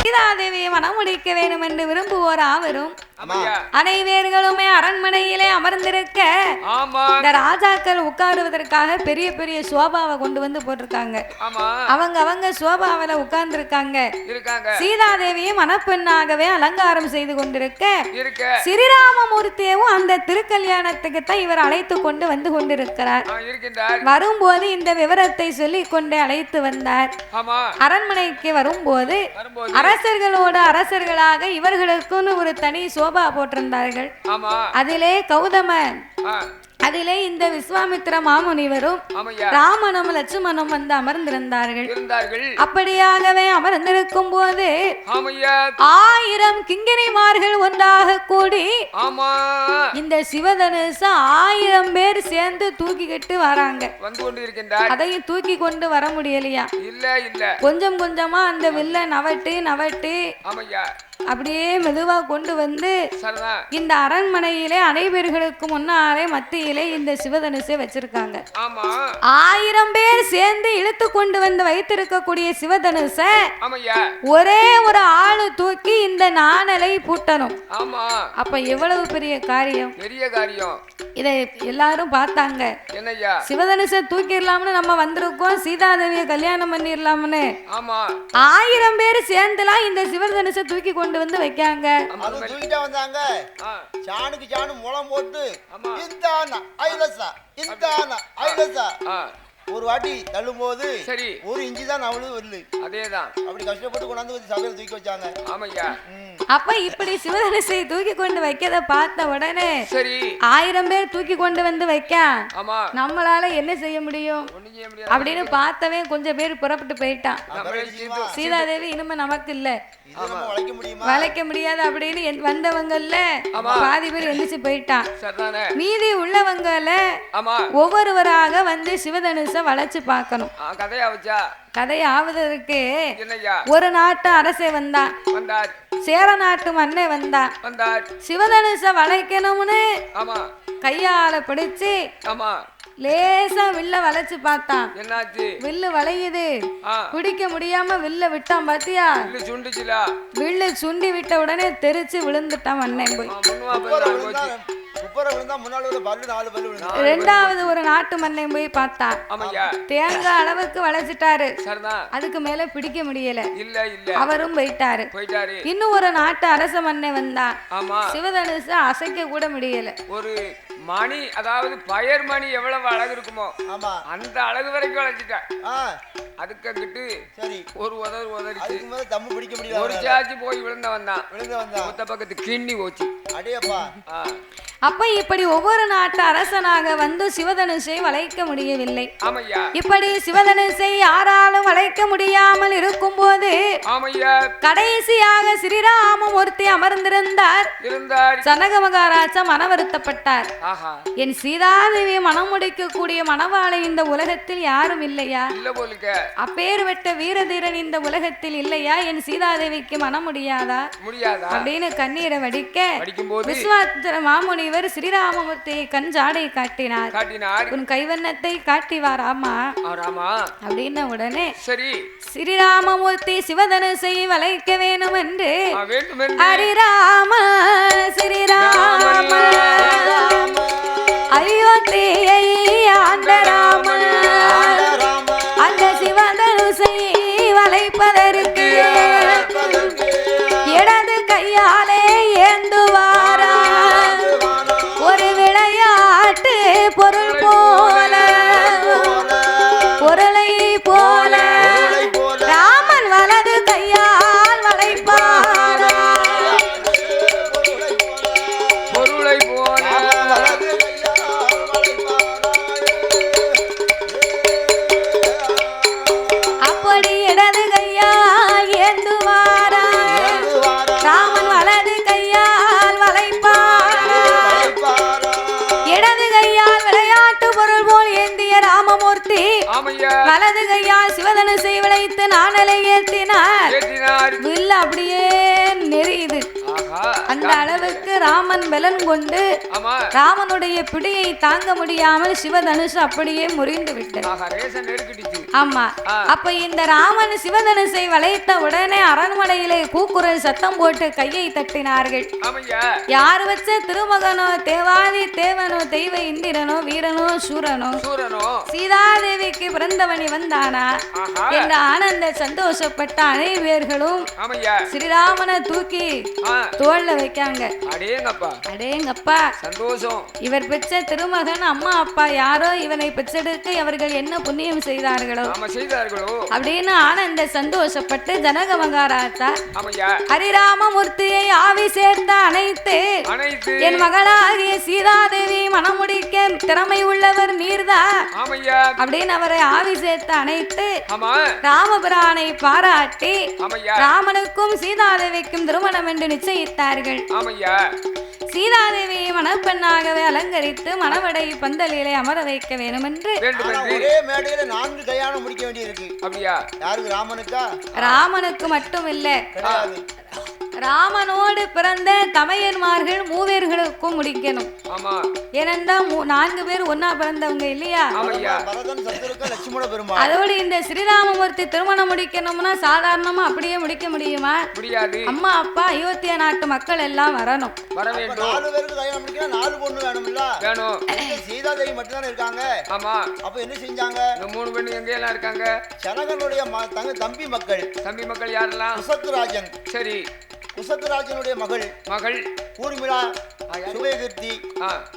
சீதாதேவியை மனம் முடிக்க வேண்டும் என்று விரும்புவோர் ஆவரும். ஆமாய்யா அனைவர்களுமே அரண்மனையிலே அமர்ந்திருக்க இந்த ராஜாக்கள் உட்காருவதற்காக பெரிய பெரிய சோபாவை கொண்டு வந்து போட்டிருக்காங்க. அவங்க அவங்க சோபாவில உட்கார்ந்து இருக்காங்க. இருக்காங்க சீதாதேவியை மணப்பெண்ணாகவே அலங்காரம் செய்து கொண்டிருக்க ஸ்ரீராமமூர்த்தியவும் அந்த திருக்கல்யாணத்துக்கு தான் இவர் அழைத்து கொண்டு வந்து கொண்டிருக்கிறார். வரும்போது இந்த விவரத்தை சொல்லி கொண்டு அழைத்து வந்தார். அரண்மனைக்கு வரும்போது அரசர்களோட அரசர்களாக இவர்களுக்குன்னு ஒரு தனி சோபா போட்டிருந்தார்கள். அதிலே கௌதமன் ஆ, அதிலே இந்த விஸ்வாமித்திர மாமுனிவரும் ராமனும் லட்சுமணும் வந்து அமர்ந்திருந்தார்கள். அப்படியாகவே அமர்ந்திருக்கும் போது ஆயிரம் கிங்கினிமார்கள் ஒன்றாக கூடி இந்த சிவதனுச ஆயிரம் பேர் சேர்ந்து தூக்கிக்கிட்டு வராங்க. அதையும் தூக்கி கொண்டு வர முடியலையா? இல்ல இல்ல. கொஞ்சம் கொஞ்சமா அந்த வில்ல நவட்டு நவட்டு. அப்படியே மெதுவா கொண்டு வந்து இந்த அரண்மனையிலே அனைவர்களுக்கு முன்னாலே மத்தியிலே இந்த சிவதனுசை வச்சிருக்காங்க. ஆயிரம் பேர் சேர்ந்து இழுத்து கொண்டு வந்து வைத்திருக்கக்கூடிய சிவதனுச ஒரே ஒரு ஆளு இந்த நாணலை பூட்டணும். ஆமா. அப்ப எவ்வளவு பெரிய காரியம்? பெரிய காரியம். இதை எல்லாரும் பார்த்தாங்க. என்னய்யா? சிவதனுசை தூக்கிடலாம்னு நம்ம வந்திருக்கோம். சீதாதேவியை கல்யாணம் பண்ணிடலாம்னு. ஆமா. ஆயிரம் பேர் சேர்ந்துலாம் இந்த சிவதனுசை தூக்கி கொண்டு வந்து வைக்காங்க. ஆமா அது தூக்கிட்டா வந்தாங்க. சாணுக்கு சாணு முளம் போட்டு. இந்தானா ஐலசா இந்தானா ஐலசா. ஆ, ஒரு வாட்டி தள்ளும்போது சரி. ஒரு இஞ்சி தான் நவளு வரல அதேதான். அப்படி கஷ்டப்பட்டு கொண்டாந்து வந்து சபையில தூக்கி வச்சாங்க. ஆமையா. அப்ப இப்படி சிவதனுசை தூக்கி கொண்டு வைக்கத பார்த்த உடனே சரி. ஆயிரம் பேர் தூக்கி கொண்டு வந்து வைக்க. ஆமா. நம்மளால என்ன செய்ய முடியும்? ஒண்ணும் செய்ய முடியாது. அப்படின்னு பார்த்தவன் கொஞ்சம் பேர் புறப்பட்டு போயிட்டான். சீதாதேவி இனிமே நமக்கு இல்ல. வளைக்க முடியாது அப்படின்னு என்- வந்தவங்கல்ல பாதி பேர் எந்திரிச்சு போயிட்டான். சரிதானே. மீதி உள்ளவங்கல ஆமா. ஒவ்வொருவராக வந்து சிவதனுச வளைச்சு பார்க்கணும். ஆ, கதையா வச்சா கதை ஆவதற்கு என்னய்யா? ஒரு நாட்டு அரசே வந்தான் சேர நாட்டு மன்னே வந்தான் சிவதனுச வளைக்கணும்னு கையால பிடிச்சு லேசா வில்ல வளைச்சு பார்த்தான். என்னாச்சு? வில்லு வளையுது. ஆ. பிடிக்க முடியாம வில்ல விட்டான் பாத்தியா? வில்லு சுண்டி விட்ட உடனே தெரிச்சு விழுந்துட்டான் மன்னன் போய். விழுந்தா முன்னாடி பல்லு நாலு பல்லு விழுந்தா ரெண்டாவது ஒரு நாட்டு மன்னன் போய் பார்த்தான் ஆமையா தேங்காய் அளவுக்கு வளைச்சிட்டாரு சரிதான் அதுக்கு மேல பிடிக்க முடியல. இல்ல இல்ல. அவரும் போயிட்டாரு. போயிட்டாரு. இன்னும் ஒரு நாட்டு அரச மன்னன் வந்தான் ஆமா. சிவதனுச அசைக்க கூட முடியல. ஒரு மணி அதாவது பயர் மணி எவ்வளவு அழகு இருக்குமோ ஆமா. அந்த அழகு வரைக்கும் வளைச்சிட்டா ஆ. அதுக்கு அங்கிட்டு சரி. ஒரு உதறு உதறிச்சு அதுக்கு மேல தம்மு பிடிக்க ஒரு முடியாது சாச்சி போய் விழுந்த வந்தான். விழுந்து வந்தான். மொத்த பக்கத்து கிண்ணி போச்சு. அடையப்பா. ஆ, அப்ப இப்படி ஒவ்வொரு நாட்டு அரசனாக வந்து சிவதனுசை வளைக்க முடியவில்லை. இப்படி சிவதனுசை யாராலும் வளைக்க முடியாமல் இருக்கும்போது ஆமையா. கடைசியாக ஸ்ரீராமமூர்த்தி அமர்ந்திருந்தார். இருந்தார். சனக மகாராஜா மன வருத்தப்பட்டார் என் சீதாதேவியை மனம் முடிக்கக்கூடிய மணவாளை இந்த உலகத்தில் யாரும் இல்லையா? இல்ல போலுக்க. அப்பேர்வட்ட வீரதீரன் இந்த உலகத்தில் இல்லையா? என் சீதாதேவிக்கு மனம் முடியாதா? முடியாதா? அப்படின்னு கண்ணீரை வடிக்க விஸ்வாத்திர மாமுனிவர் ஸ்ரீராமமூர்த்தியை கண் ஜாடை காட்டினார். காட்டினார். உன் கைவண்ணத்தை காட்டி வாராமா? அப்படின்ன உடனே சரி. ஸ்ரீராமமூர்த்தி சிவதனுசை வளைக்க வேணும் என்று ஹரிராம ஸ்ரீராம. அயோத்தியை ஆண்ட பலன் கொண்டு ராமனுடைய பிடியை தாங்க முடியாமல் சிவதனுஷ் அப்படியே முறிந்து விட்டது ஆமா. அப்ப இந்த ராமன் சிவதனுசை வளைத்த உடனே அரண்மனையிலே கூக்குரல் சத்தம் போட்டு கையை தட்டினார்கள். யார் வச்ச திருமகனோ தேவாதி தேவனோ தெய்வ இந்திரனோ வீரனோ சூரனோ? சீதாதேவிக்கு பிறந்தவனி வந்தானா? என்ற ஆனந்த சந்தோஷப்பட்ட அனைவர்களும் ஸ்ரீராமனை தூக்கி தோல்ல வைக்காங்க. அடேங்கப்பா. அடேங்கப்பா. சந்தோஷம். இவர் பெற்ற திருமகன் அம்மா அப்பா யாரோ? இவனை பெற்றெடுக்க அவர்கள் என்ன புண்ணியம் செய்தார்களோ? அப்படின்னு ஆனந்த சந்தோஷப்பட்டு ஜனக மகாராஜா ஹரிராமமூர்த்தியை ஆவி சேர்த்த அனைத்து என் மகளாகிய சீதாதேவி மணமுடிக்க திறமை உள்ளவர் நீர்தான் அப்படின்னு அவரை ஆவி சேர்த்த அனைத்து ஆமா. ராமபிரானை பாராட்டி ராமனுக்கும் சீதாதேவிக்கும் திருமணம் என்று நிச்சயித்தார்கள். சீதாதேவியை மணப்பெண்ணாகவே அலங்கரித்து மணவடை பந்தலிலே அமர வைக்க வேண்டுமென்று. வேண்டும் என்று ஒரே மேடையில நான்கு கல்யாணம் முடிக்க வேண்டியிருக்கு அப்படியா? யாருக்கு ராமனுக்கா? ராமனுக்கு மட்டும் இல்ல. ராமனோடு பிறந்த தமையன்மார்கள் மூவேர்களுக்கும் முடிக்கணும். ஆமா. ஏனென்றா மூ- நான்கு பேர் ஒன்னா பிறந்தவங்க இல்லையா? ஆமையா பரதன் சத்துருக்க லட்சுமண பெருமாள். அதோடு இந்த ஸ்ரீராமமூர்த்தி திருமணம் முடிக்கணும்னா சாதாரணமா அப்படியே முடிக்க முடியுமா? முடியாது. அம்மா அப்பா அயோத்தியா நாட்டு மக்கள் எல்லாம் வரணும். வர வேண்டும். நாலு பொண்ணு வேணும்ல. வேணும். இங்க சீதாதேவி மட்டும்தானே இருக்காங்க. ஆமா. அப்ப என்ன செஞ்சாங்க? இந்த மூணு பெண்ணு எங்க எல்லாம் இருக்காங்க சனகனுடைய தம்பி மக்கள். தம்பி மக்கள் யாரெல்லாம்? சரி. குசத்துராஜனுடைய மகள் மகள். யாரு? சுபயகீர்த்தி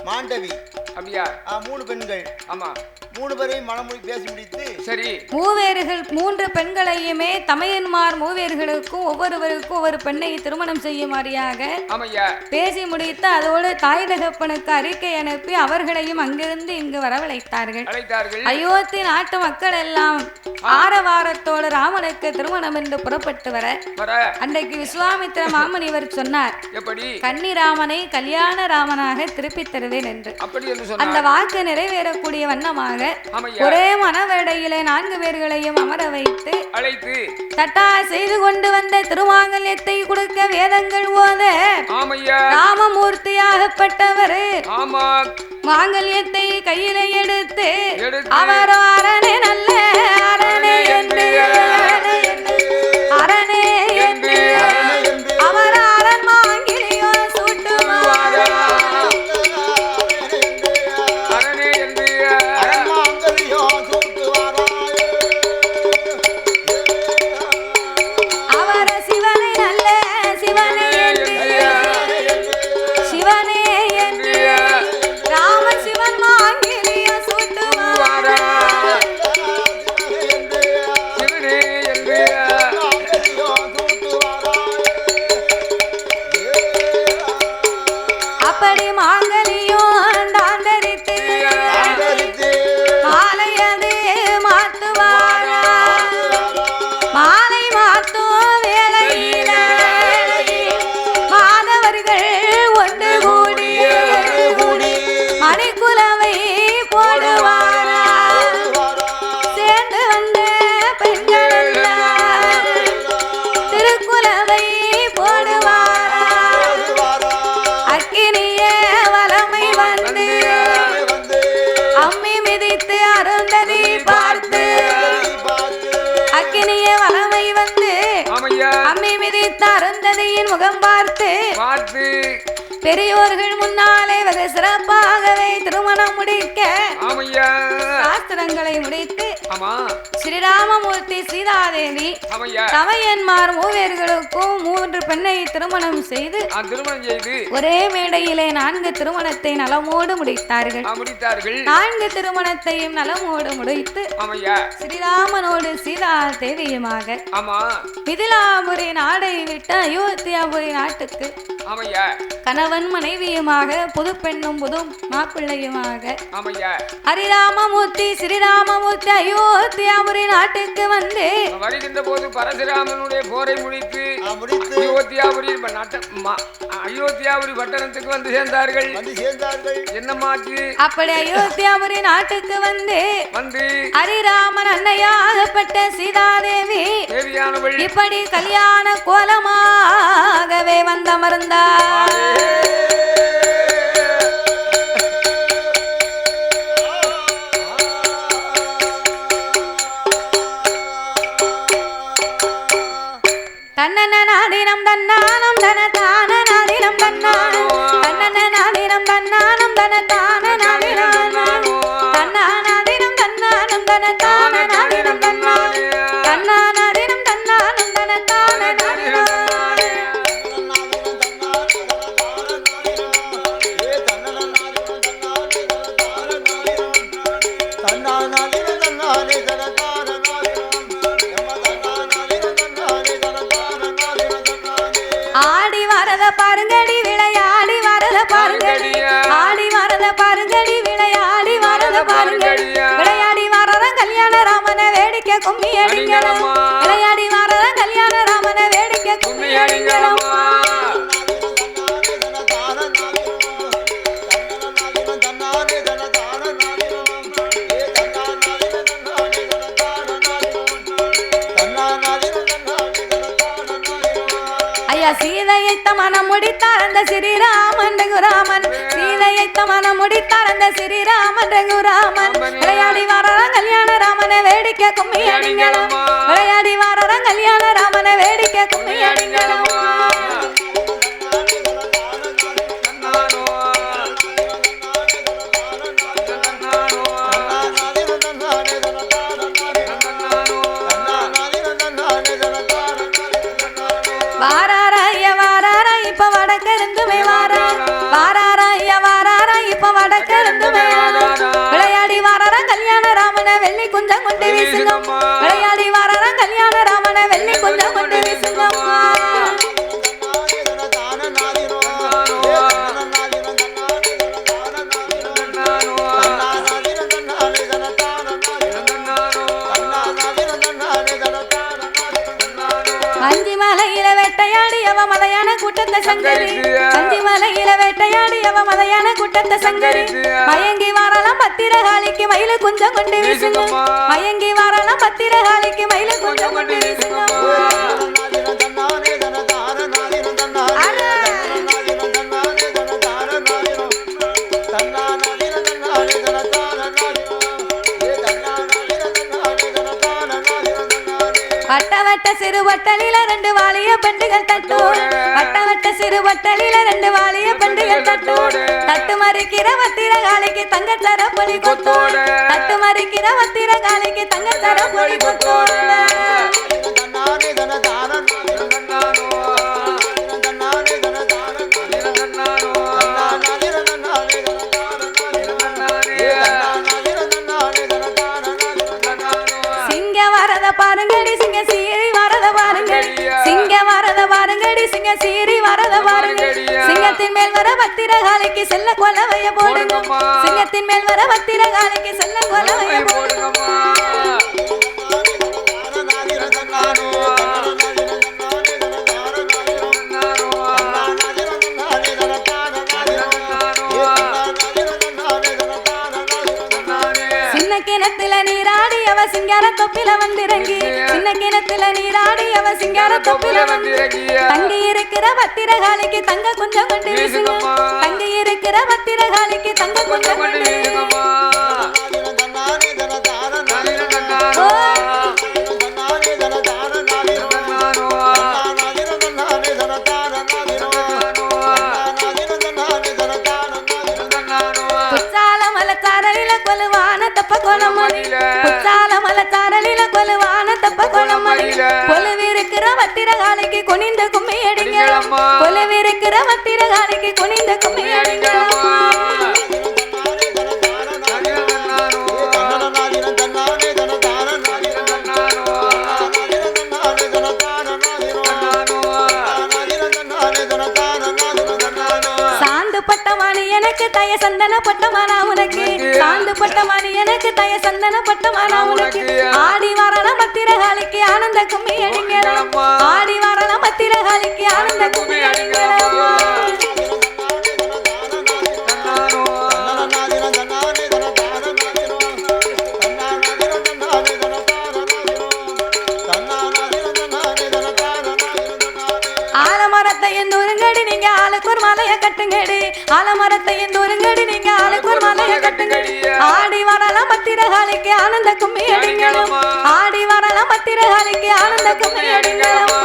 மாண்டவி. அப்படியா மூணு பெண்கள். ஆமா. மூணு பேரையும் மனமொழி பேசி முடித்து சரி. மூவேர்கள் மூன்று பெண்களையுமே தமையன்மார் மூவேர்களுக்கும் ஒவ்வொருவருக்கும் ஒவ்வொரு பெண்ணை திருமணம் செய்யுமாறியாக பேசி முடித்து அதோடு தாய் தகப்பனுக்கு அறிக்கை அனுப்பி அவர்களையும் அங்கிருந்து இங்கு வரவழைத்தார்கள். அழைத்தார்கள். அயோத்தி நாட்டு மக்கள் எல்லாம் ஆரவாரத்தோடு ராமனுக்கு திருமணம் என்று புறப்பட்டு வர அன்றைக்கு விஸ்வாமித்திர மாமுனிவர் சொன்னார். எப்படி? கன்னிராமனை கல்யாண ராமனாக திருப்பித் தருவேன் என்று. அப்படி என்று அந்த வாக்கு நிறைவேறக்கூடிய வண்ணமாக ஆமையா? ஒரே மனவேடையிலே நான்கு பேர்களையும் அமர வைத்து அழைத்து தட்டா செய்து கொண்டு வந்த திருமாங்கல்யத்தை கொடுக்க வேதங்கள் ஓத ராமமூர்த்தியாகப்பட்டவர் மாங்கல்யத்தை கையில எடுத்து எடுத்து அவர் அரணே நல்ல அரணே என்று மிதித்து அருந்ததி பார்த்து. அக்கினிய வலமை வந்து அம்மி மிதித்த அருந்ததியின் முகம் பார்த்து. பெரியோர்கள் முன்னாலே வெகு சிறப்பாகவே திருமணம் முடிக்க சாஸ்திரங்களை முடித்து ஸ்ரீராமமூர்த்தி சீதாதேவி தமையன்மார் மூவேர்களுக்கும் மூன்று பெண்ணை திருமணம் செய்து ஒரே மேடையிலே நான்கு திருமணத்தை நலமோடு முடித்தார்கள். நான்கு திருமணத்தையும் நலமோடு முடித்து ஸ்ரீராமனோடு சீதா தேவியுமாக மிதிலாபுரி நாடை விட்டு அயோத்தியாபுரி நாட்டுக்கு கணவன் மனைவியுமாக புது பெண்ணும் புது மாப்பிள்ளையுமாக ஹரிராமமூர்த்தி ஸ்ரீராமமூர்த்தி அயோத்தியாபுரி நாட்டுக்கு வந்து வருகின்ற போது பரசுராமனுடைய போரை முடித்து முடித்து அயோத்தியாபுரி அயோத்தியாபுரி பட்டணத்துக்கு வந்து சேர்ந்தார்கள். என்னமாச்சு? அப்படி அயோத்தியாபுரி நாட்டுக்கு வந்து வந்து ஹரிராமன் அன்னையாகப்பட்ட சீதாதேவி தேவியானவள் இப்படி கல்யாண கோலமாகவே வந்தமர்ந்தார். தன்னன நாடினம் தன்னானம் தன தான நாடினம் தன்னானம். தன்னன நாடினம் தன்னானம் தன தான சீதையை மனம் முடித்தார் அந்த ஸ்ரீராமன் ரகுராமன். சீதையை மனம் முடித்தார் அந்த ஸ்ரீராமன் ரகுராமன். விளையாடி வரதான் கல்யாண ராமனை வேடிக்கை கும்மி அடிங்களம் விளையாடி வரதான் கல்யாண ராமனை வேடிக்கை கும்மி அடிங்களம் குஞ்சம் கொண்டு வீசுங்க விளையாடி வாராரா கல்யாண ராமனை வெள்ளி குஞ்சம் கொண்டு வீசுங்க அஞ்சி மலையில வேட்டையாடி அவ மலையான கூட்டத்தை சங்கரி மலையில வேட்டையாடி அவ மலையான கூட்டத்தை சங்கரி மயங்கி வாரலாம் பத்திரகாளிக்கு மயில குஞ்சம் கொண்டு வீசுங்க. மயங்கி வாரலாம் பத்திரகாளிக்கு மயில குஞ்சம் கொண்டு வீசுங்க. வட்ட சிறு வட்டலில ரெண்டு வாளிய பெண்டுகள் தட்டோடு வட்ட வட்ட சிறு வட்டலில ரெண்டு வாளிய பெண்டுகள் தட்டோடு தட்டு மறிக்கிற வத்திர காலைக்கு தங்க தர பொலி கொத்தோடு தட்டு மறிக்கிற வத்திர காலைக்கு தங்க தர பொலி கொத்தோடு பாருங்கடி சிங்க சீரி வரத பாருங்கடி சிங்கத்தின் மேல் வர பத்திர காலைக்கு செல்ல கொலவைய போடுங்க சிங்கத்தின் மேல் வர பத்திர காலைக்கு செல்ல கொலவைய போடுங்க சிங்கார தொப்பில வந்திறங்கி சின்ன கிணத்துல நீராடி அவ சிங்கார தொப்பில வந்து தங்கி இருக்கிற பத்திரகாலிக்கு தங்க கொஞ்சம் கொண்டு வீசுங்க. தங்கி இருக்கிற பத்திரகாலிக்கு தங்க கொஞ்சம் கொண்டு வீசுங்க குற்றால மலச்சாரலில கொலுவான மலச்சாரலில கொலுவான தப்ப கொலமணி கொலுவிருக்கிற பத்திரகாலிக்கு குனிந்த கும்மி அடிங்களம் கொலுவிருக்கிற பத்திரகாலிக்கு குனிந்த கும்மி அடிங்களம் சாந்து பட்டமானி எனக்கு தய சந்தன பட்டமானா உனக்கு. சாந்து பட்டமானி எனக்கு சந்தன பட்டமானா உனக்கு ஆடி வரலாம் பத்திரகாலிக்கு ஆனந்த கும்மி அடிங்கலாம் ஆடி வரலாம் பத்திரகாலிக்கு ஆனந்த கும்மி அடிங்கலாம் ஹரிக்கு ஆனந்த கும்மி அடிங்களும் ஆடி வரலாம் பத்திர ஹரிக்கு ஆனந்த கும்மி அடிங்களும்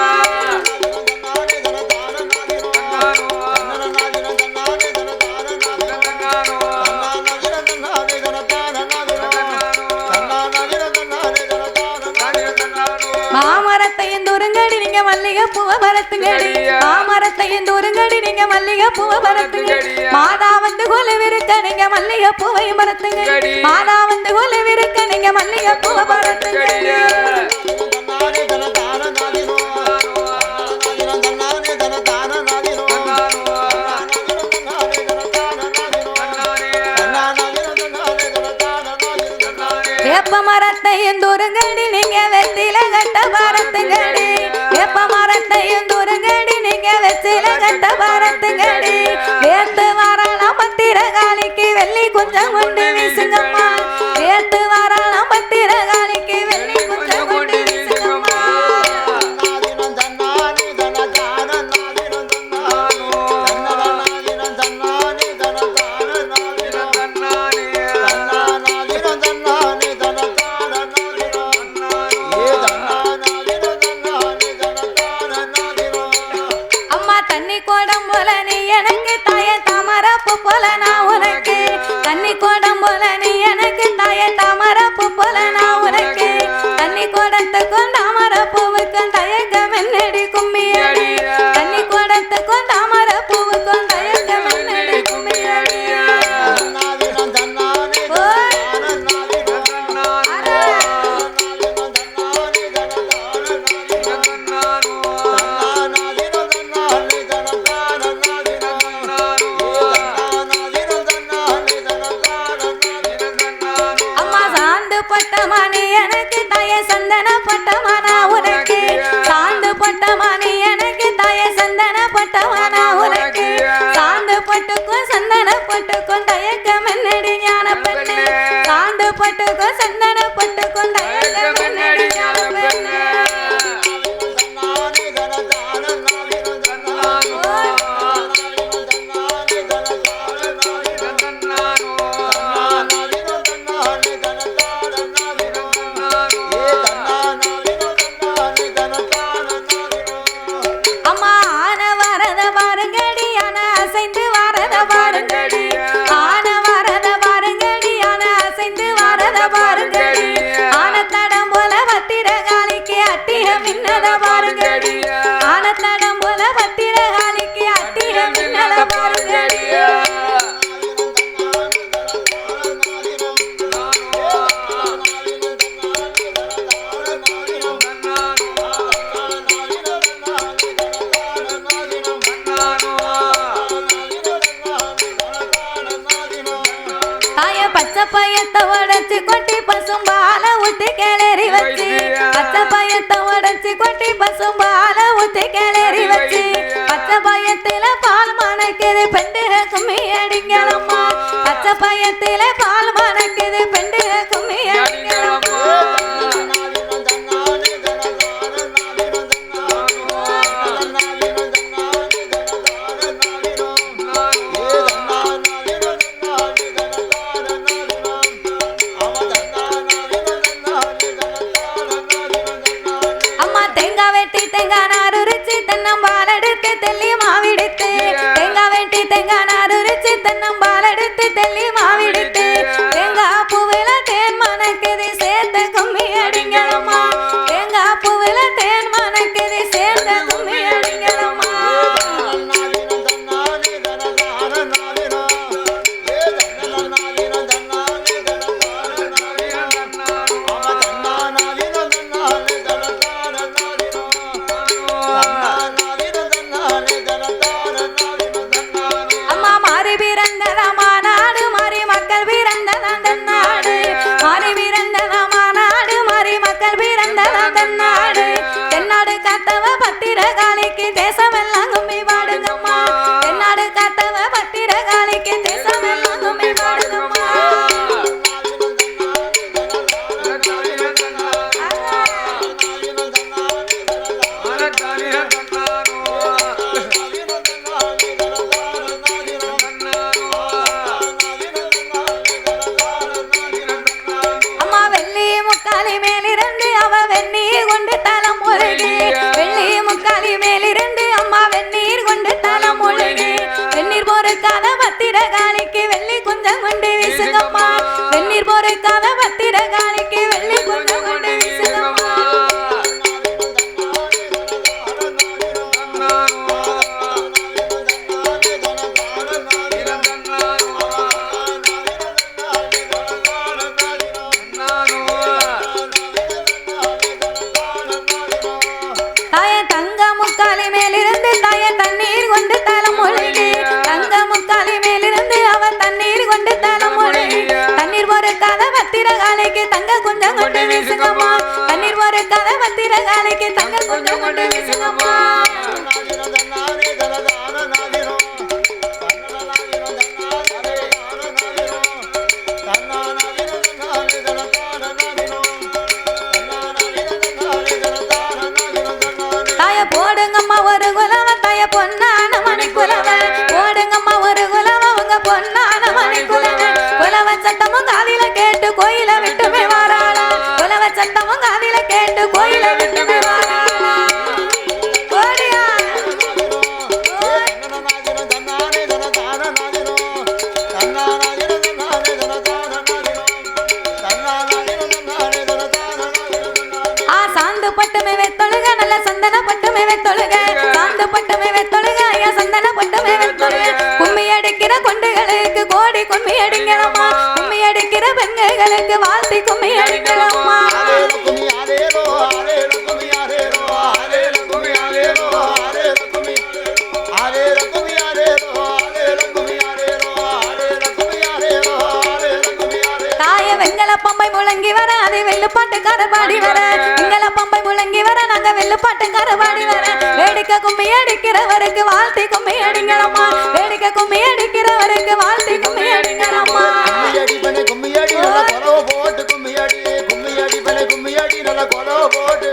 பூவ பரத்துங்கடி மாமரத்தை எந்தூருங்கடி நீங்க மல்லிகை பூவை பரத்துங்கடி மாதா வந்து கொலவிருக்க நீங்க மல்லிகை பூவை பரத்துங்கடி மாதா வந்து கொலவிருக்க நீங்க மல்லிகை பூவை பரத்துங்கடி கட்ட பரத்துங்கடி வேத்து வரலாம் பத்திர காலிக்கு வெள்ளி கொஞ்சம் கொண்டு வீசுங்கம்மா. வேத்து வரலாம் பத்திர பட்டுக்கும் தயக்கம் என்னடி ஞான பெண்ணு காண்டு பட்டுக்கும் சந்தன பட்டுக்கும் தயக்கம் என்னடி ஞான பெண்ணு பசும் பால ஊத்தி கிளறி வச்சு பச்சை பயத்தில பால் மணக்குது பெண்டு கம்மி அடிங்களம்மா பச்சை பயத்தில பால் தமிழ் தேசம் தங்க கொஞ்சம் கொண்டு வீசுங்கம்மா தண்ணீர் பொறுக்காத பத்திரகாளிக்கு தங்க கொஞ்சம் கொண்டு வீசுங்கம்மா தாய போடுங்கம்மா ஒரு குலவ. தாய பொன்னான மணி குலவ போடுங்கம்மா ஒரு குலவ. உங்க பொன்னான மணி குலவ குலவ சத்தமும் காதில கும்மி அடிக்கிற கோடி கும்மி அடிங்களம்மா. கும்மி அடிக்கிற பெண்களுக்கு வாழ்த்தி கும்மி அடிங்களம்மா. அது வெள்ளுப்பாட்டுக்கார பாடி வர. வெங்கல பம்பை முழங்கி வர நாங்க வெள்ளுப்பாட்டுக்கார பாடி வர. வேடிக்கை கும்மி அடிக்கிறவருக்கு வாழ்த்தி கும்மி அடிங்களம்மா வேடிக்கை கும்மி அடிக்கிறவருக்கு வாழ்த்தி கும்மி அடிங்களம்மா கும்மியடி பனை கும்மியடி நல்ல கொலவ போட்டு கும்மியடி. கும்மியடி கும்மி அடி நல்ல கொலவ போட்டு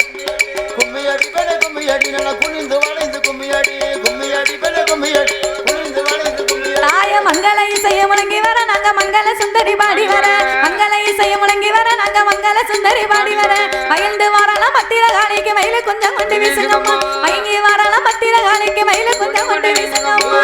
கும்மியடி. பனை கும்மியடி நல்ல இசைய முழங்கி வர நாங்க மங்கள சுந்தரி பாடி வர. மங்கள இசைய முழங்கி வர நாங்க மங்கள சுந்தரி பாடி வர. பயந்து வரலாம் பத்திர காலைக்கு மயில கொஞ்சம் கொண்டு வீசுங்கம்மா. மயங்கி வரலாம் பத்திர காலைக்கு மயில கொஞ்சம் கொண்டு வீசுங்கம்மா.